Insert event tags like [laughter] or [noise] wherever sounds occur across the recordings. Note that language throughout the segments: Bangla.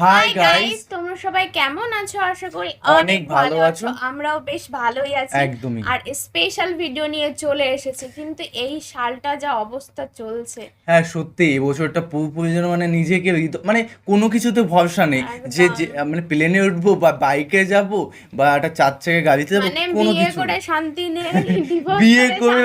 হাই গাইস তোমরা সবাই কেমন আছো? আশা করি অনেক ভালো আছো। আমরাও বেশ ভালোই আছি। একদমই। আর স্পেশাল ভিডিও নিয়ে চলে এসেছে। কিন্তু এই সালটা যা অবস্থা চলছে। হ্যাঁ সত্যি। এই বছরটা পুরোপুরি যেন মানে নিজেকে মানে কোনো কিছুতে ভরসা নেই। যে মানে প্লেনে উঠবো বা বাইকে যাব বা একটা চার চাকা গাড়িতে যাব মানে কোনো বিয়ে কিছু করে শান্তি নেই [laughs] বিয়ে করে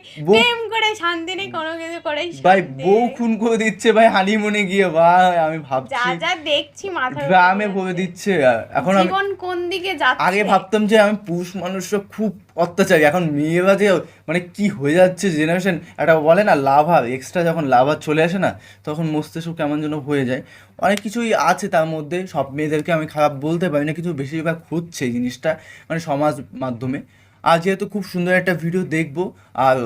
করে প্রেম করে শান্তি নেই কোনো কিছু করে ভাই বউ খুন করে দিচ্ছে ভাই হানিমুনে গিয়ে ভাই আমি ভাবছি। যা দেখছি মাথার গ্রামে যাচ্ছে। দিচ্ছে। এখন জীবন কোন দিকে যাচ্ছে? আগে ভাবতাম যে আমি পুরুষ মানুষরা খুব অত্যাচারী এখন মেয়েরা যে মানে কি হয়ে যাচ্ছে জেনারেশন একটা বলে না লাভা এক্সট্রা যখন লাভা চলে আসে না তখন মস্তিষ্ক কেমন যেন হয়ে যায়। অনেক কিছুই আছে তার মধ্যে সব মেয়েদেরকে আমি খারাপ বলতে পারি না কিছু বেশিরভাগ হচ্ছে এই জিনিসটা মানে সমাজ মাধ্যমে। আর যেহেতু খুব সুন্দর একটা ভিডিও দেখব আর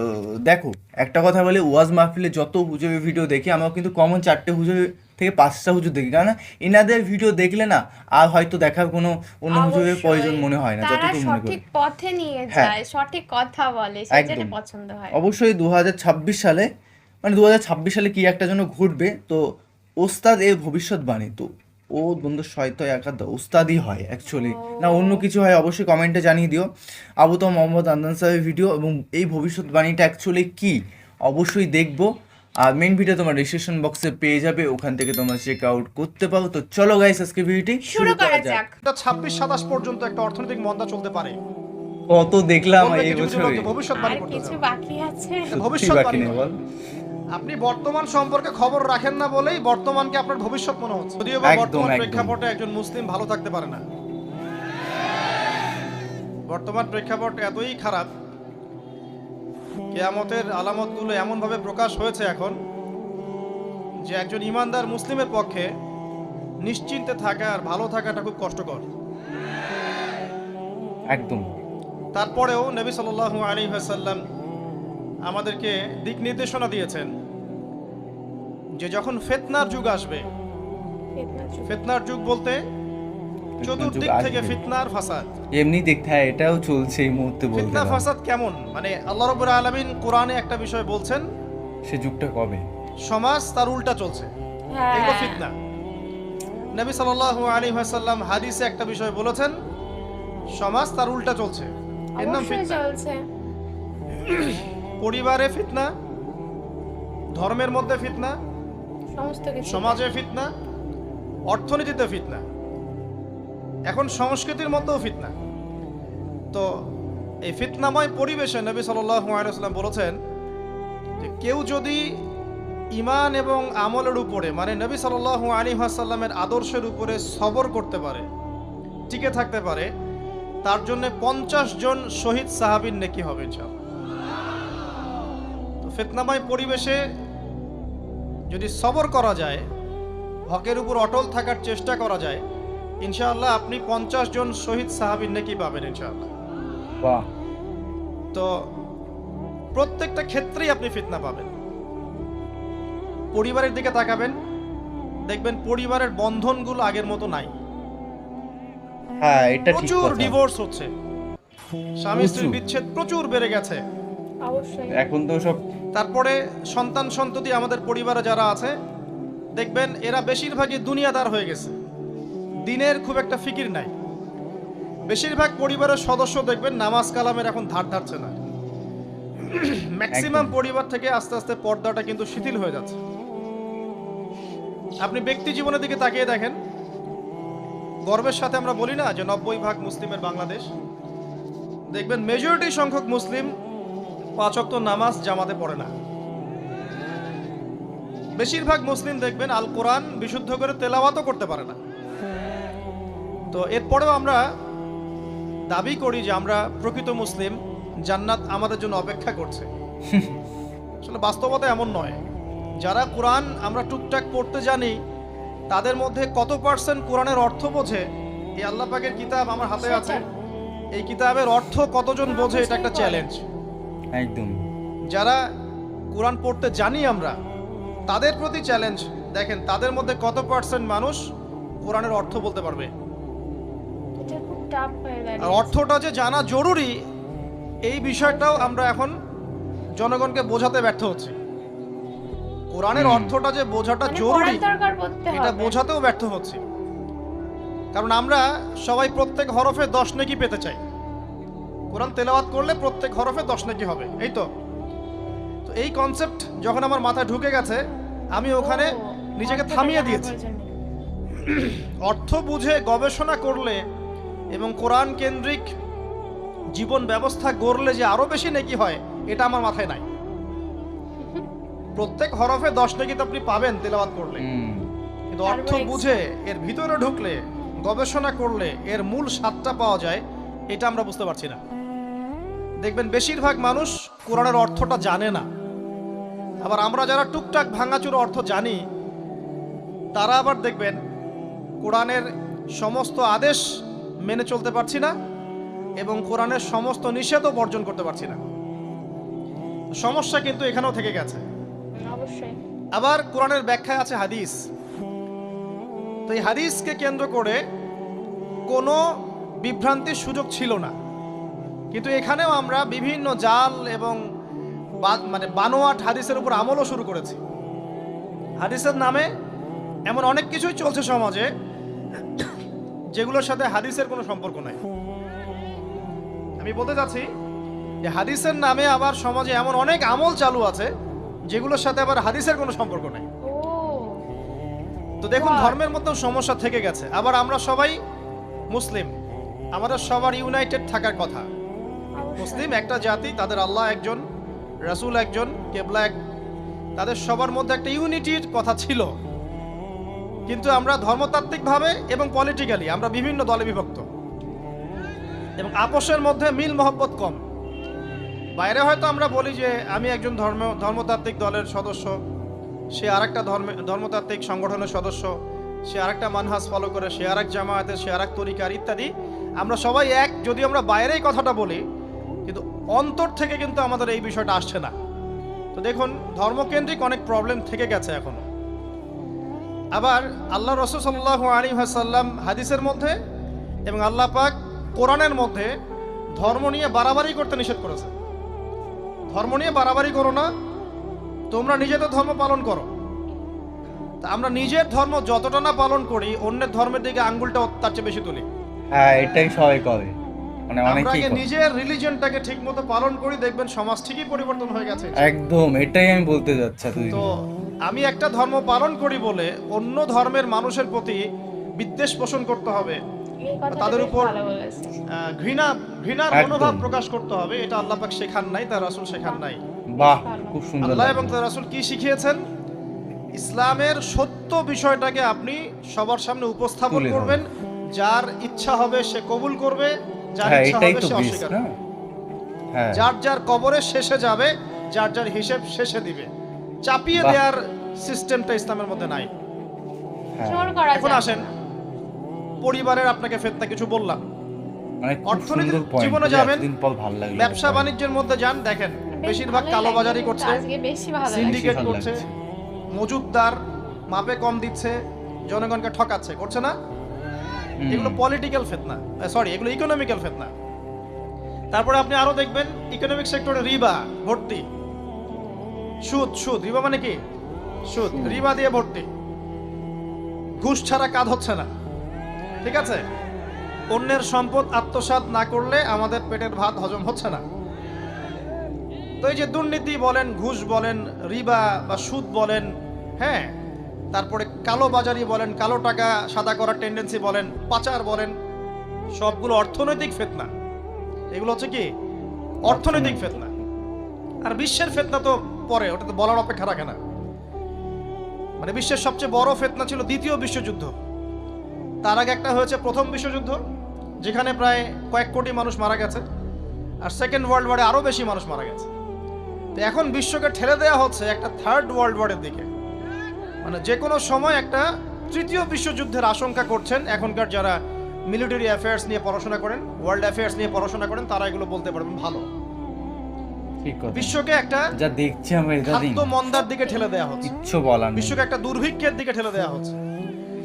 দেখো একটা কথা বলে ওয়াজ মাহফিলে যত হুজুরের ভিডিও দেখি আমরা কিন্তু কমন চারটে হুজুর থেকে পাঁচটা হুজুর দেখি কারণ এনাদের ভিডিও দেখলে না আর হয়তো দেখার কোনো অন্য হুজুরের প্রয়োজন মনে হয় না যতটুকু মনে করি পথে নিয়ে হ্যাঁ। যায় সঠিক কথা বলে সেটা একদম। পছন্দ হয় অবশ্যই দু হাজার ছাব্বিশ সালে মানে দু হাজার ছাব্বিশ সালে কি একটা যেন ঘটবে তো ওস্তাদ এর ভবিষ্যৎবাণী তো ও বন্ধু শয়তো একাদ ওস্তাদই হয় অ্যাকচুয়ালি না অন্য কিছু হয় অবশ্যই কমেন্টে জানিয়ে দিও। আবু তো মোহাম্মদ আন্দান সাহেবের ভিডিও এবং এই ভবিষ্যৎবাণীটা অ্যাকচুয়ালি কি? অবশ্যই দেখব। আর মেন ভিডিও তোমার ডিসক্রিপশন বক্সে পেয়ে যাবে ওখান থেকে তোমরা চেক আউট করতে পারো। তো চলো গাইস আজকে ভিডিওটি শুরু করা যাক। ছাব্বিশ সাতাশ পর্যন্ত একটা অর্থনৈতিক মন্দা চলতে পারে। কত দেখলাম এই বছরে ভবিষ্যৎবাণী করতে কিছু বাকি আছে। ভবিষ্যৎবাণী বাকি নেই বল। আপনি বর্তমান সম্পর্কে খবর রাখেন না বলেই বর্তমানকে আপনার ভবিষ্যৎ মনে হচ্ছে। যদিও বা বর্তমান প্রেক্ষাপটে একজন মুসলিম ভালো থাকতে পারে না। বর্তমান প্রেক্ষাপট এতই খারাপ কেয়ামতের আলামতগুলো এমনভাবে প্রকাশ হয়েছে এখন যে একজন ইমানদার মুসলিমের পক্ষে নিশ্চিন্তে থাকা আর ভালো থাকাটা খুব কষ্টকর। একদম। তারপরেও নবী সাল্লাল্লাহু আলী সাল্লাম আমাদেরকে দিক নির্দেশনা দিয়েছেন যে যখন ফেতনার যুগ আসবে ফেতনার যুগ। বলতে চতুর্দিক থেকে। ফিতনার ফাসাদ। এমনি দেখতে হয় এটাও চলছে এই মুহূর্তে বলতে ফিতনা ফাসাদ কেমন? মানে আল্লাহ রবুর আলমিন কোরআনে একটা বিষয় বলছেন সে যুগটা কবে? সমাজ তার উল্টা চলছে। হ্যাঁ। এগুলো ফিতনা। নবী সাল্লাল্লাহু আলী সাল্লাম হাদিসে একটা বিষয় বলেছেন সমাজ তার উল্টা চলছে। এর নাম ফিতনা। চলছে। [clears throat] পরিবারে ফিতনা ধর্মের মধ্যে ফিতনা সমাজে ফিতনা অর্থনীতিতে ফিতনা। এখন সংস্কৃতির মধ্যেও ফিতনা। তো এই ফিতনাময় পরিবেশে নবী সাল্লাম বলেছেন যে কেউ যদি ইমান এবং আমলের উপরে মানে নবী সাল্লাহ আলী আসাল্লামের আদর্শের উপরে সবর করতে পারে টিকে থাকতে পারে তার জন্য পঞ্চাশ জন শহীদ সাহাবিন নেকি হবে ইনশাআল্লাহ। তো ফিতনাময় পরিবেশে যদি সবর করা যায় হকের উপর অটল থাকার চেষ্টা করা যায় ইনশাআল্লাহ আপনি পঞ্চাশ জন শহীদ সাহাবিন নাকি পাবেন ইনশাআল্লাহ। তো প্রত্যেকটা ক্ষেত্রেই আপনি ফিতনা পাবেন। পরিবারের দিকে তাকাবেন দেখবেন পরিবারের বন্ধনগুলো আগের মতো নাই। হ্যাঁ এটা ঠিক প্রচুর ডিভোর্স হচ্ছে। স্বামী স্ত্রীর বিচ্ছেদ প্রচুর বেড়ে গেছে। এখন তো সব তারপরে সন্তান সন্ততি আমাদের পরিবারে যারা আছে দেখবেন এরা বেশিরভাগই দুনিয়াদার হয়ে গেছে। দিনের খুব একটা ফিকির নাই। বেশিরভাগ পরিবারের সদস্য দেখবেন নামাজ কালামের এখন ধার ধারছে না। [clears throat] ম্যাক্সিমাম পরিবার থেকে আস্তে আস্তে পর্দাটা কিন্তু শিথিল হয়ে যাচ্ছে। আপনি ব্যক্তি জীবনের দিকে তাকিয়ে দেখেন। গর্বের সাথে আমরা বলি না যে নব্বই ভাগ মুসলিমের বাংলাদেশ। দেখবেন মেজরিটি সংখ্যক মুসলিম পাঁচ ওয়াক্ত নামাজ জামাতে পড়ে না। বেশিরভাগ মুসলিম দেখবেন আল কোরআন বিশুদ্ধ করে তেলাওয়াতও করতে পারে না। তো এরপরেও আমরা দাবি করি যে আমরা প্রকৃত মুসলিম জান্নাত আমাদের জন্য অপেক্ষা করছে। আসলে বাস্তবতা এমন নয়। যারা কোরআন আমরা টুকটাক পড়তে জানি তাদের মধ্যে কত পার্সেন্ট কোরআনের অর্থ বোঝে? এই আল্লাহ পাকের কিতাব আমার হাতে আছে। এই কিতাবের অর্থ কতজন বোঝে? এটা একটা চ্যালেঞ্জ একদম। যারা কোরআন পড়তে জানি আমরা তাদের প্রতি চ্যালেঞ্জ দেখেন তাদের মধ্যে কত পার্সেন্ট মানুষ কোরআনের অর্থ বলতে পারবে? এটা খুব টাফ আর অর্থটা যে জানা জরুরি এই বিষয়টাও আমরা এখন জনগণকে বোঝাতে ব্যর্থ হচ্ছি। কোরআনের অর্থটা যে বোঝাটা মানে জরুরি এটা বোঝাতেও ব্যর্থ হচ্ছে। কারণ আমরা সবাই প্রত্যেক হরফে দশ নেকি পেতে চাই। কোরআন তেলাওয়াত করলে প্রত্যেক হরফে দশ নেকি হবে এই তো? তো এই কনসেপ্ট যখন আমার মাথায় ঢুকে গেছে আমি ওখানে নিজেকে থামিয়ে দিয়েছি। অর্থ বুঝে গবেষণা করলে এবং কোরআন কেন্দ্রিক জীবন ব্যবস্থা গড়লে যে আরও বেশি নেকি হয় এটা আমার মাথায় নাই। প্রত্যেক হরফে দশ নেকি তো আপনি পাবেন তেলাওয়াত করলে। কিন্তু অর্থ বুঝে এর ভিতরে ঢুকলে গবেষণা করলে এর মূল স্বাদটা পাওয়া যায় এটা আমরা বুঝতে পারছি না। দেখবেন বেশিরভাগ মানুষ কোরআনের অর্থটা জানে না। আবার আমরা যারা টুকটাক ভাঙাচুরো অর্থ জানি তারা আবার দেখবেন কোরআনের সমস্ত আদেশ মেনে চলতে পারছি না এবং কোরআনের সমস্ত নিষেধও বর্জন করতে পারছি না। সমস্যা কিন্তু এখানেও থেকে গেছে। অবশ্যই। আবার কোরআনের ব্যাখ্যায় আছে হাদিস। তো এই হাদিসকে কেন্দ্র করে কোনো বিভ্রান্তির সুযোগ ছিল না। কিন্তু এখানেও আমরা বিভিন্ন জাল এবং মানে বানোয়াট হাদিসের উপর আমলও শুরু করেছি। হাদিসের নামে এমন অনেক কিছুই চলছে সমাজে যেগুলোর সাথে হাদিসের কোনো সম্পর্ক নাই। আমি বলতে চাচ্ছি যে হাদিসের নামে আবার সমাজে এমন অনেক আমল চালু আছে যেগুলোর সাথে আবার হাদিসের কোনো সম্পর্ক নেই। তো দেখুন ধর্মের মধ্যেও সমস্যা থেকে গেছে। আবার আমরা সবাই মুসলিম। আমাদের সবার ইউনাইটেড থাকার কথা। মুসলিম একটা জাতি, তাদের আল্লাহ একজন, রাসূল একজন, কেবলা এক, তাদের সবার মধ্যে একটা ইউনিটির কথা ছিল। কিন্তু আমরা ধর্মতাত্ত্বিকভাবে এবং পলিটিক্যালি আমরা বিভিন্ন দলে বিভক্ত। এবং আপোষের মধ্যে মিল মহব্বত কম। বাইরে হয়তো আমরা বলি যে, আমি একজন ধর্ম, ধর্মতাত্ত্বিক দলের সদস্য, সে আরেকটা ধর্মে, ধর্মতাত্ত্বিক সংগঠনের সদস্য, সে আরেকটা মানহাজ ফলো করে, সে আরেক জামায়াতের, সে আর এক তরিকার ইত্যাদি। আমরা সবাই এক, যদি আমরা বাইরেই কথাটা বলি কিন্তু অন্তর থেকে কিন্তু আমাদের এই বিষয়টা আসছে না। তো দেখুন, ধর্মকেন্দ্রিক অনেক প্রবলেম থেকে গেছে এখনও। আবার আল্লাহ রসুল সাল্লাহ আলী সাল্লাম হাদিসের মধ্যে এবং আল্লাহ পাক কোরআনের মধ্যে ধর্ম নিয়ে বাড়াবাড়ি করতে নিষেধ করেছে ধর্ম নিয়ে বাড়াবাড়ি করো না, তোমরা নিজেদের ধর্ম পালন করো। তা আমরা নিজের ধর্ম যতটা না পালন করি, অন্যের ধর্মের দিকে আঙ্গুলটা তার চেয়ে বেশি তুলি। হ্যাঁ এটাই সবাই করে। মানে অনেকেই নিজের রিলিজনটাকে ঠিক মতো পালন করি দেখবেন সমাজ ঠিকই পরিবর্তন হয়ে গেছে। একদম এটাই আমি বলতে যাচ্ছি তুই তো আমি একটা ধর্ম পালন করি বলে অন্য ধর্মের মানুষের প্রতি বিদ্বেষ পোষণ করতে হবে। তাদের উপর- ঘৃণা ঘৃণার মনোভাব প্রকাশ করতে হবে। এটা আল্লাহ পাক শেখান নাই তার রাসূল শেখান নাই। বাহ খুব সুন্দর আল্লাহ এবং তার রাসূল কি শিখিয়েছেন? ইসলামের সত্য বিষয়টাকে আপনি সবার সামনে উপস্থাপন করবেন। যার ইচ্ছা হবে সে কবুল করবে। যার হ্যাঁ ইচ্ছা হবে সে অস্বীকার না? করবে। হ্যাঁ। যার যার কবরের শেষে যাবে যার যার হিসেব শেষে দিবে। চাপিয়ে দেওয়ার সিস্টেমটা ইসলামের মধ্যে নাই। হ্যাঁ। এখন আসেন। পরিবারের আপনাকে ফেতনা কিছু বললাম। মানে অর্থনীতির জীবনে যাবেন, দিন পর ভালো লাগল ব্যবসা বাণিজ্যের মধ্যে যান দেখেন বেশিরভাগ কালোবাজারি করছে। আজকে বেশি ভালো লাগছে। সিন্ডিকেট করছে। মজুদদার মাপে কম দিচ্ছে জনগণকে ঠকাচ্ছে। করছে না। এগুলো পলিটিক্যাল ফেতনা সরি এগুলো ইকোনমিক্যাল ফেতনা তারপরে আপনি আরও দেখবেন ইকোনমিক সেক্টরে রিবা ভর্তি। সুদ সুদ রিবা মানে কি? সুদ। রিবা দিয়ে ভর্তি। ঘুষ ছাড়া কাজ হচ্ছে না। ঠিক আছে? অন্যের সম্পদ আত্মসাৎ না করলে আমাদের পেটের ভাত হজম হচ্ছে না। তো এই যে দুর্নীতি বলেন ঘুষ বলেন রিবা বা সুদ বলেন হ্যাঁ তারপরে কালো বাজারি বলেন, কালো টাকা সাদা করার টেন্ডেন্সি বলেন, পাচার বলেন, সবগুলো অর্থনৈতিক ফেতনা। এগুলো হচ্ছে কি? অর্থনৈতিক ফেতনা। আর বিশ্বের ফেতনা তো পরে, ওটা তো বলার অপেক্ষা রাখে না। মানে বিশ্বের সবচেয়ে বড় ফেতনা ছিল দ্বিতীয় বিশ্বযুদ্ধ। তার আগে একটা হয়েছে প্রথম বিশ্বযুদ্ধ, যেখানে প্রায় কয়েক কোটি মানুষ মারা গেছে, আর সেকেন্ড ওয়ার্ল্ড ওয়ারে আরও বেশি মানুষ মারা গেছে। তো এখন বিশ্বকে ঠেলে দেওয়া হচ্ছে একটা থার্ড ওয়ার্ল্ড ওয়ারের দিকে। মানে যে কোনো সময় একটা তৃতীয় বিশ্বযুদ্ধের আশঙ্কা করছেন এখনকার যারা মিলিটারি অ্যাফেয়ার্স নিয়ে পড়াশোনা করেন ওয়ার্ল্ড অ্যাফেয়ার্স নিয়ে পড়াশোনা করেন তারা এগুলো বলতে পারবেন ভালো। বিশ্বকে একটা যা দেখছি আমরা খাদ্য মন্দার দিকে ঠেলে দেওয়া হচ্ছে। কিচ্ছু বলার বিশ্বকে একটা দুর্ভিক্ষের দিকে ঠেলে দেওয়া হচ্ছে।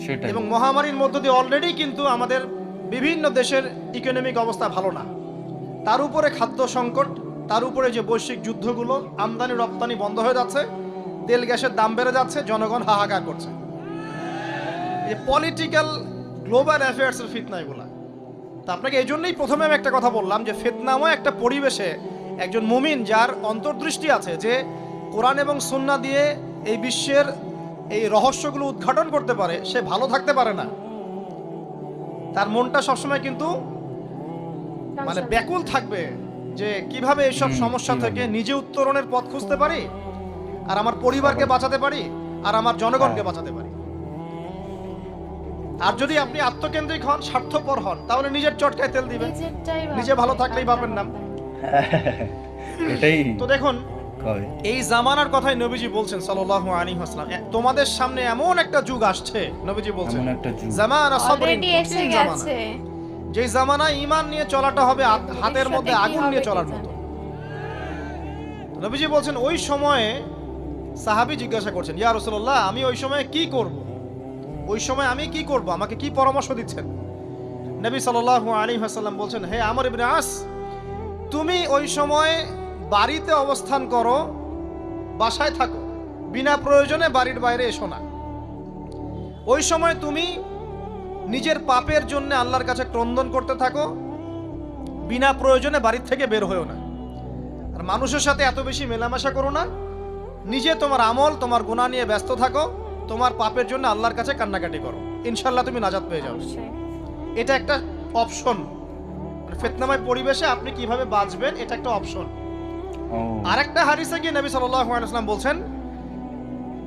সেটাই। এবং মহামারীর মধ্য দিয়ে অলরেডি কিন্তু আমাদের বিভিন্ন দেশের ইকোনমিক অবস্থা ভালো না। তার উপরে খাদ্য সংকট তার উপরে যে বৈশ্বিক যুদ্ধগুলো আমদানি রপ্তানি বন্ধ হয়ে যাচ্ছে। তেল গ্যাসের দাম বেড়ে যাচ্ছে জনগণ হাহাকার করছে। এই পলিটিক্যাল গ্লোবাল অ্যাফেয়ার্সের ফিতনা এগুলা। তা আপনাকে এই জন্যই প্রথমে আমি একটা কথা বললাম যে ফিতনাময় একটা পরিবেশে একজন মুমিন যার অন্তর্দৃষ্টি আছে যে কোরআন এবং সুন্না দিয়ে এই বিশ্বের এই রহস্যগুলো উদ্ঘাটন করতে পারে সে ভালো থাকতে পারে না। তার মনটা সবসময় কিন্তু মানে ব্যাকুল থাকবে যে কীভাবে এইসব সমস্যা থেকে নিজে উত্তরণের পথ খুঁজতে পারি? আর আমার পরিবারকে বাঁচাতে পারি আর আমার জনগণকে হ্যাঁ। বাঁচাতে পারি। আর যদি আপনি আত্মকেন্দ্রিক হন স্বার্থপর হন তাহলে নিজের চটকায় তেল দিবেন। নিজে ভালো থাকলেই বাপের নাম। [laughs] এটাই তো দেখুন এই জামানার কথাই নবীজি বলছেন সাল্লাল্লাহু আলাইহি ওয়াসাল্লাম। তোমাদের সামনে এমন একটা যুগ আসছে নবীজি বলছেন। এমন একটা যুগ। জামানা সবরিন জামানা। যে জামানায় ঈমান নিয়ে চলাটা হবে হাতের মধ্যে আগুন নিয়ে চলার মতো। নবীজি বলছেন ওই সময়ে সাহাবী জিজ্ঞাসা করছেন, ইয়া রাসূলুল্লাহ, আমি ওই সময় কি করব? ওই সময় আমি কি করব? আমাকে কি পরামর্শ দিচ্ছেন? নবী সাল্লাল্লাহু আলী হাসাল্লাম বলছেন, হে আমর ইবনে আস, তুমি ওই সময় বাড়িতে অবস্থান করো, বাসায় থাকো, বিনা প্রয়োজনে বাড়ির বাইরে এসো না। ওই সময় তুমি নিজের পাপের জন্য আল্লাহর কাছে ক্রন্দন করতে থাকো, বিনা প্রয়োজনে বাড়ির থেকে বের হয়েও না। আর মানুষের সাথে এত বেশি মেলামেশা করো না নিজে তোমার আমল তোমার গুণা নিয়ে ব্যস্ত থাকো। তোমার পাপের জন্য আল্লাহর কাছে কান্নাকাটি করো। ইনশাল্লাহ তুমি নাজাত পেয়ে যাও এটা একটা অপশন। ফেতনাময় পরিবেশে আপনি কীভাবে বাঁচবেন এটা একটা অপশন। আরেকটা হারিসে গিয়ে নবী সাল্লাল্লাহু আলাইহি ওয়াসাল্লাম বলছেন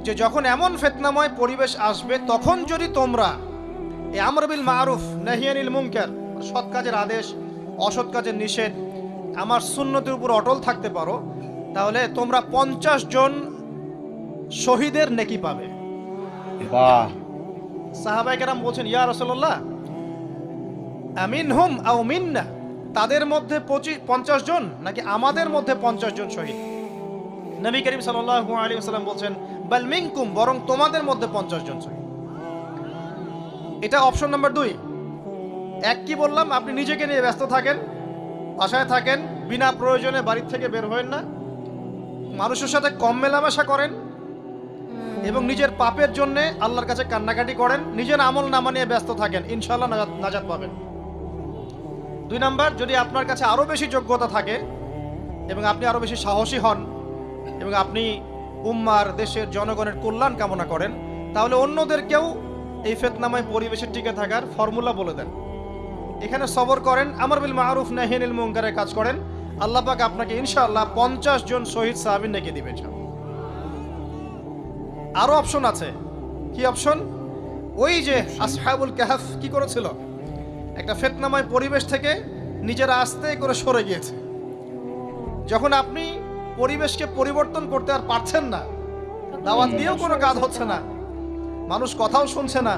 যে যখন এমন ফিতনাময় পরিবেশ আসবে তখন যদি তোমরা এই আমর বিল মারুফ নাহিয়ানিল মুনকার সৎ কাজের আদেশ অসৎ কাজের নিষেধ আমার সুন্নতির উপর অটল থাকতে পারো তাহলে তোমরা পঞ্চাশ জন শহীদের নেকি পাবে। বাহ। সাহাবাই কেরাম বলছেন ইয়া রসল্লাহ আমিন হুম আও মিন্না তাদের মধ্যে পঁচিশ পঞ্চাশ জন নাকি আমাদের মধ্যে পঞ্চাশ জন শহীদ? নবী করিম সাল্লাল্লাহু আলাইহি ওয়াসাল্লাম বলছেন বাল মিনকুম বরং তোমাদের মধ্যে পঞ্চাশ জন শহীদ। এটা অপশন নাম্বার দুই। এক কি বললাম আপনি নিজেকে নিয়ে ব্যস্ত থাকেন বাসায় থাকেন বিনা প্রয়োজনে বাড়ির থেকে বের হবেন না মানুষের সাথে কম মেলামেশা করেন এবং নিজের পাপের জন্য আল্লাহর কাছে কান্নাকাটি করেন, নিজের আমল নামা নিয়ে ব্যস্ত থাকেন ইনশাল্লাহ নাজাত পাবেন। দুই নাম্বার, যদি আপনার কাছে আরও বেশি যোগ্যতা থাকে এবং আপনি আরও বেশি সাহসী হন এবং আপনি উম্মার, দেশের জনগণের কল্যাণ কামনা করেন, তাহলে অন্যদেরকেও এই ফেতনাময় পরিবেশে টিকে থাকার ফর্মুলা বলে দেন। এখানে সবর করেন, আমর বিল মারুফ নাহিনিল মুনকারের কাজ করেন। আল্লাহ পাক আপনাকে ইনশাআল্লাহ পঞ্চাশ জন শহীদ সাহাবিন ডেকে দিবেন। ইনশাআল্লাহ। আরও অপশন আছে। কি অপশন ওই যে আসহাবুল কাহাফ কি করেছিল? একটা ফেতনাময় পরিবেশ থেকে নিজেরা আস্তে করে সরে গিয়েছে। যখন আপনি পরিবেশকে পরিবর্তন করতে আর পারছেন না, দাওয়াত দিয়েও কোনো কাজ হচ্ছে না, মানুষ কথাও শুনছে না,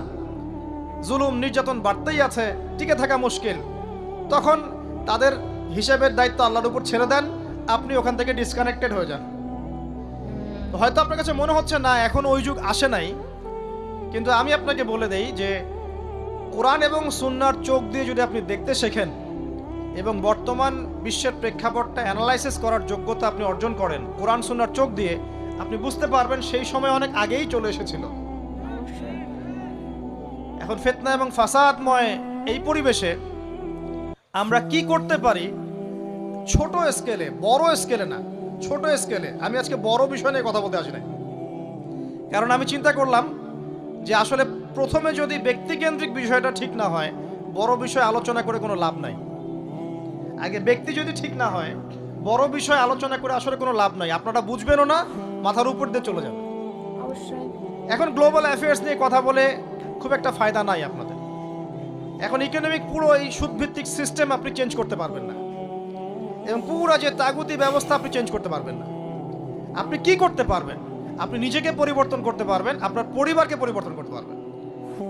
জুলুম, নির্যাতন বাড়তেই আছে, টিকে থাকা মুশকিল, তখন তাদের হিসেবের দায়িত্ব আল্লাহর উপর ছেড়ে দেন, আপনি ওখান থেকে ডিসকানেক্টেড হয়ে যান। হয়তো আপনার কাছে মনে হচ্ছে, না, এখন ওই যুগ আসে নাই। কিন্তু আমি আপনাকে বলে দেই যে, কোরআন এবং সুন্নার চোখ দিয়ে যদি আপনি দেখতে শেখেন এবং বর্তমান বিশ্বের প্রেক্ষাপটটা অ্যানালাইসিস করার যোগ্যতা আপনি অর্জন করেন, কোরআন সুন্নার চোখ দিয়ে, আপনি বুঝতে পারবেন সেই সময় অনেক আগেই চলে এসেছিল। এখন ফেতনা এবং ফাসাদময় এই পরিবেশে আমরা কি করতে পারি? ছোট স্কেলে বড় স্কেলে না। ছোট স্কেলে আমি আজকে বড় বিষয় নিয়ে কথা বলতে আসি নাই। কারণ আমি চিন্তা করলাম যে আসলে প্রথমে যদি ব্যক্তিকেন্দ্রিক বিষয়টা ঠিক না হয় বড় বিষয় আলোচনা করে কোনো লাভ নাই। আগে ব্যক্তি যদি ঠিক না হয় বড় বিষয় আলোচনা করে আসলে কোনো লাভ নাই। আপনারা বুঝবেনও না মাথার উপর দিয়ে চলে যাবে এখন গ্লোবাল অ্যাফেয়ার্স নিয়ে কথা বলে খুব একটা ফায়দা নাই আপনাদের। এখন ইকোনমিক পুরো এই সুদভিত্তিক সিস্টেম আপনি চেঞ্জ করতে পারবেন না। এবং পুরো যে তাগুতি ব্যবস্থা আপনি চেঞ্জ করতে পারবেন না। আপনি কি করতে পারবেন? আপনি নিজেকে পরিবর্তন করতে পারবেন, আপনার পরিবারকে পরিবর্তন করতে পারবেন।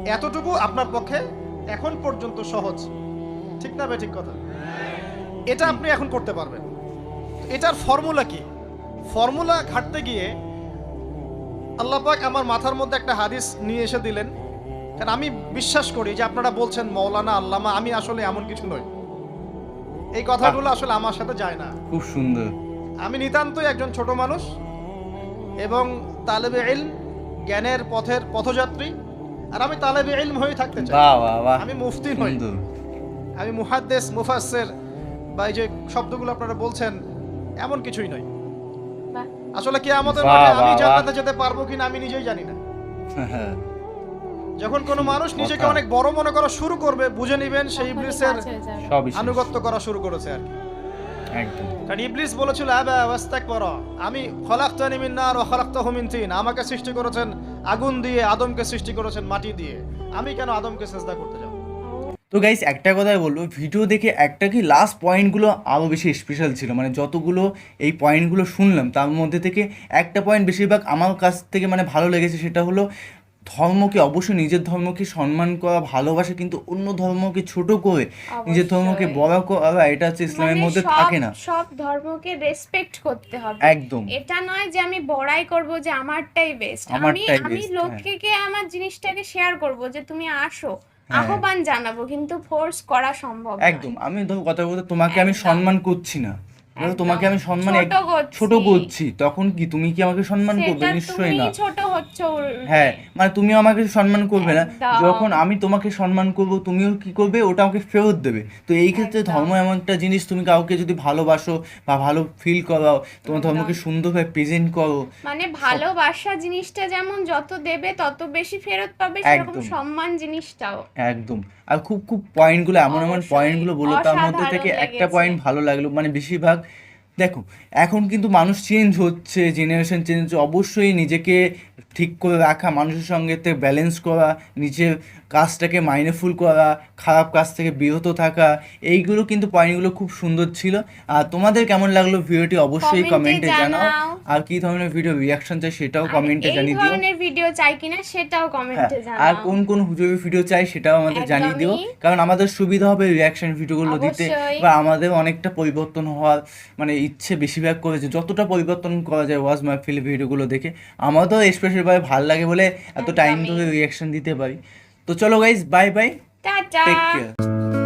এতটুকু আপনার পক্ষে এখন পর্যন্ত সহজ। ঠিক না ঠিক কথা? এটা আপনি এখন করতে পারবেন। এটার ফর্মুলা কি? ফর্মুলা ঘাটতে গিয়ে আল্লাহ পাক আমার মাথার মধ্যে একটা হাদিস নিয়ে এসে দিলেন। কারণ আমি বিশ্বাস করি যে আপনারা বলছেন, মৌলানা, আল্লামা, আমি আসলে এমন কিছু নই। এই কথাগুলো আসলে আমার সাথে যায় না। খুব সুন্দর। আমি নিতান্তই একজন ছোট মানুষ এবং তালেবে ইলম জ্ঞানের পথের পথযাত্রী আর আমি তালেবে ইলম হয়ে থাকতে চাই। বাহ বাহ বাহ। আমি মুফতি নই। আমি মুহাদ্দেস মুফাসসির বা এই যে শব্দগুলো আপনারা বলছেন এমন কিছুই নয় আসলে কি আমাদের মাঠে আমি জান্নাতে যেতে পারব কিনা আমি নিজেই জানি না। যখন কোনো মানুষ নিজেকে অনেক বড় মনে করা শুরু করবে বুঝে নেবেন সেই ইবলিসের আনুগত্য করা শুরু করেছে আর কি। একদম। কারণ ইবলিস বলেছিল আবা ওয়াস্তাকবারা আমি খলাকতানি মিন নার ওয়া খলাকতাহু মিন তিন। আমাকে সৃষ্টি করেছেন আগুন দিয়ে আদমকে সৃষ্টি করেছেন মাটি দিয়ে। আমি কেন আদমকে সেজদা করতে যাব? তো গাইস একটা কথাই বলব ভিডিও দেখে একটা কি লাস্ট পয়েন্টগুলো আরও বেশি স্পেশাল ছিল। মানে যতগুলো এই পয়েন্টগুলো শুনলাম তার মধ্যে থেকে একটা পয়েন্ট বেশিরভাগ আমার কাছ থেকে মানে ভালো লেগেছে সেটা হলো ধর্মকে অবশ্যই নিজের ধর্মকে সম্মান করা ভালোবাসা কিন্তু অন্য ধর্মকে ছোট করে নিজের ধর্মকে বড় করা এটা হচ্ছে ইসলামের মানে মধ্যে থাকে না সব ধর্মকে রেসপেক্ট করতে হবে একদম এটা নয় যে আমি বড়াই করব যে আমারটাই বেস্ট আমি আমি হ্যাঁ। লোককে আমার জিনিসটাকে শেয়ার করব যে তুমি আসো হ্যাঁ। আহ্বান জানাব কিন্তু ফোর্স করা সম্ভব একদম আমি ধরো কথা বলতে তোমাকে আমি। সম্মান করছি না। তোমাকে আমি সম্মান ছোট করছি। তখন কি তুমি কি আমাকে সম্মান করবে? নিশ্চয়ই না। ছোট হচ্ছ। হ্যাঁ মানে তুমি আমাকে সম্মান করবে না। যখন আমি তোমাকে সম্মান করব তুমিও কি করবে? ওটা আমাকে ফেরত দেবে। তো এই ক্ষেত্রে ধর্ম এমন একটা জিনিস তুমি কাউকে যদি ভালোবাসো বা ভালো ফিল করাও তোমার। ধর্মকে সুন্দরভাবে প্রেজেন্ট করো। মানে ভালোবাসা জিনিসটা যেমন যত দেবে তত বেশি ফেরত পাবে সেরকম। সম্মান জিনিসটাও। একদম। আর খুব খুব পয়েন্টগুলো এমন এমন পয়েন্টগুলো বলো তার মধ্যে থেকে একটা পয়েন্ট ভালো লাগল। মানে বেশিরভাগ দেখো এখন কিন্তু মানুষ চেঞ্জ হচ্ছে জেনারেশন চেঞ্জ হচ্ছে। অবশ্যই নিজেকে ঠিক করে রাখা মানুষের সঙ্গে ব্যালেন্স করা নিজের কাজটাকে মাইনেফুল করা খারাপ কাজ থেকে বিরত থাকা এইগুলো কিন্তু পয়েন্টগুলো খুব সুন্দর ছিল। আর তোমাদের কেমন লাগল ভিডিওটি অবশ্যই কমেন্টে জানাও। আর কি ধরনের ভিডিও রিয়াকশন চাই সেটাও কমেন্টে জানিয়ে দিও। ধরনের ভিডিও চাই কিনা সেটাও হ্যাঁ, কমেন্টে জানাও। আর কোন কোন হুজুরের ভিডিও চাই সেটাও আমাদের জানিয়ে দিও। কারণ আমাদের সুবিধা হবে রিয়াকশন ভিডিওগুলো দিতে। বা আমাদের অনেকটা পরিবর্তন হওয়ার মানে ইচ্ছে বেশিরভাগ করেছে। যতটা পরিবর্তন করা যায় ওয়াজ মাহফিল ভিডিওগুলো দেখে। আমাদেরও স্পেশালভাবে ভালো লাগে বলে এত টাইম। ধরে রিয়াকশন দিতে পারি। তো চলো guys bye bye take care